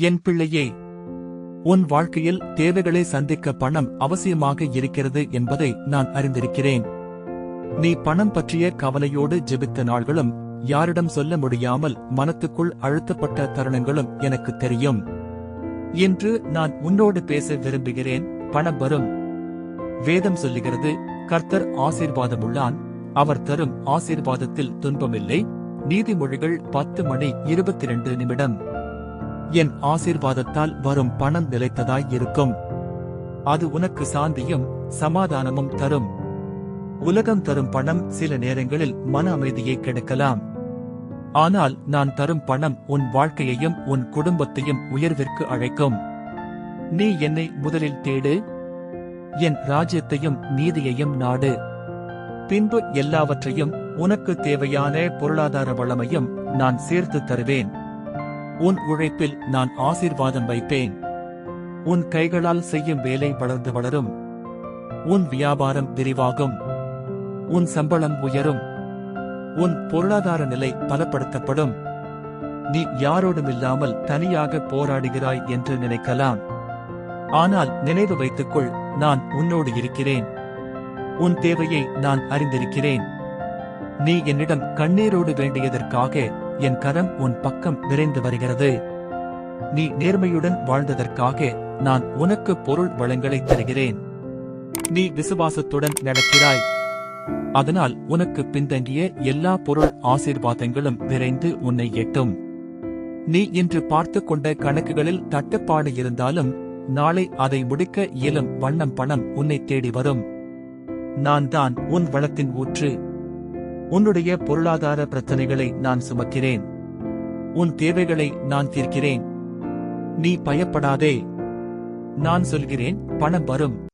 என் பிள்ளையே உன் வாழ்க்கையில் தேவைகளை சந்திக்க பணம் அவசியமாக இருக்கிறது என்பதை நான் அறிந்திருக்கிறேன். நீ பணம் பற்றிய கவலையோடு ஜெபித்த நாள்களும் யாரிடம் சொல்ல முடியாமல் மனத்துக்குள் அழுத்தப்பட்ட தருணங்களும் எனக்கு தெரியும். இன்று நான் உன்னோடு பேச விரும்புகிறேன் பணம் வரும். வேதம் சொல்லுகிறது கர்த்தர் ஆசீர்வாதமுள்ளான் அவர் தரும் ஆசீர்வாதத்தில் துன்பமில்லை. நீதிமொழிகள் பத்து மணி இருபத்தி ரெண்டு நிமிடம். என் ஆசீர்வாதத்தால் வரும் பணம் நிலைத்ததாய் இருக்கும். அது உனக்கு சாந்தியும் சமாதானமும் தரும். உலகம் தரும் பணம் சில நேரங்களில் மன அமைதியை கெடுக்கலாம். ஆனால் நான் தரும் பணம் உன் வாழ்க்கையையும் உன் குடும்பத்தையும் உயர்விற்கு அழைக்கும். நீ என்னை முதலில் தேடு. என் ராஜ்யத்தையும் நீதியையும் நாடு. பின்பு எல்லாவற்றையும் உனக்கு தேவையான பொருளாதார வளமையும் நான் சேர்த்து தருவேன். உன் உழைப்பில் நான் ஆசீர்வாதம் வைப்பேன். உன் கைகளால் செய்யும் வேலை வளர்ந்து வளரும். உன் வியாபாரம் விரிவாகும். உன் சம்பளம் உயரும். உன் பொருளாதார நிலை பலப்படுத்தப்படும். நீ யாரோடுமில்லாமல் தனியாக போராடுகிறாய் என்று நினைக்கலாம். ஆனால் நினைவு வைத்துக்கொள் நான் உன்னோடு இருக்கிறேன். உன் தேவையை நான் அறிந்திருக்கிறேன். நீ என்னிடம் கண்ணீரோடு வேண்டியதற்காக என் கரம் உன் பக்கம் விரைந்து வருகிறது. நீ நேர்மையுடன் வாழ்ந்ததற்காக நான் உனக்கு பொருள் வளங்களை தருகிறேன். நீ விசுவாசத்துடன் நடக்கிறாய். அதனால் உனக்கு பின்தங்கிய எல்லா பொருள் ஆசீர்வாதங்களும் விரைந்து உன்னை எட்டும். நீ இன்று பார்த்து கொண்ட கணக்குகளில் தட்டுப்பாடு இருந்தாலும் நாளை அதை முடிக்க இயலும் வண்ணம் பணம் உன்னை தேடி வரும். நான் தான் உன் வளத்தின் ஊற்று. உன்னுடைய பொருளாதார பிரச்சனைகளை நான் சுமக்கிறேன். உன் தேவைகளை நான் தீர்க்கிறேன். நீ பயப்படாதே. நான் சொல்கிறேன் பணம் வரும்.